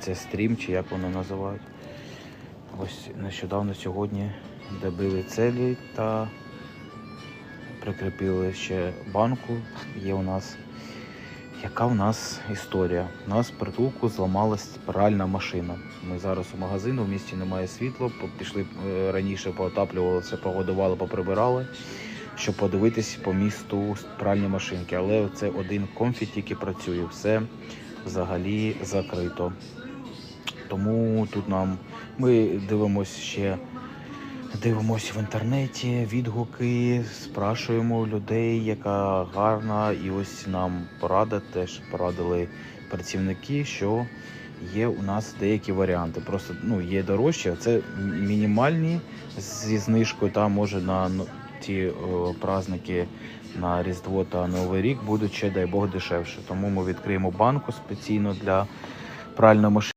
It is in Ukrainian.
Це стрім, чи як воно називають. Ось нещодавно сьогодні добили целі та прикріпили ще банку. Є у нас. Яка в нас історія? У нас в притулку зламалась пральна машина. Ми зараз у магазину, в місті немає світла. Пішли е, раніше, поотаплювали все, погодували, поприбирали, щоб подивитись по місту пральні машинки. Але це один комфі тільки працює, все взагалі закрито. Тому тут нам ми дивимося ще. Дивимося в інтернеті відгуки, спрашуємо людей, яка гарна, і ось нам порада теж порадили працівники, що є у нас деякі варіанти. Просто ну є дорожче, це мінімальні зі знижкою. Там може на ну, ті о, праздники на Різдво та Новий рік будуть ще, дай Бог, дешевше. Тому ми відкриємо банку спеційно для пральної машини.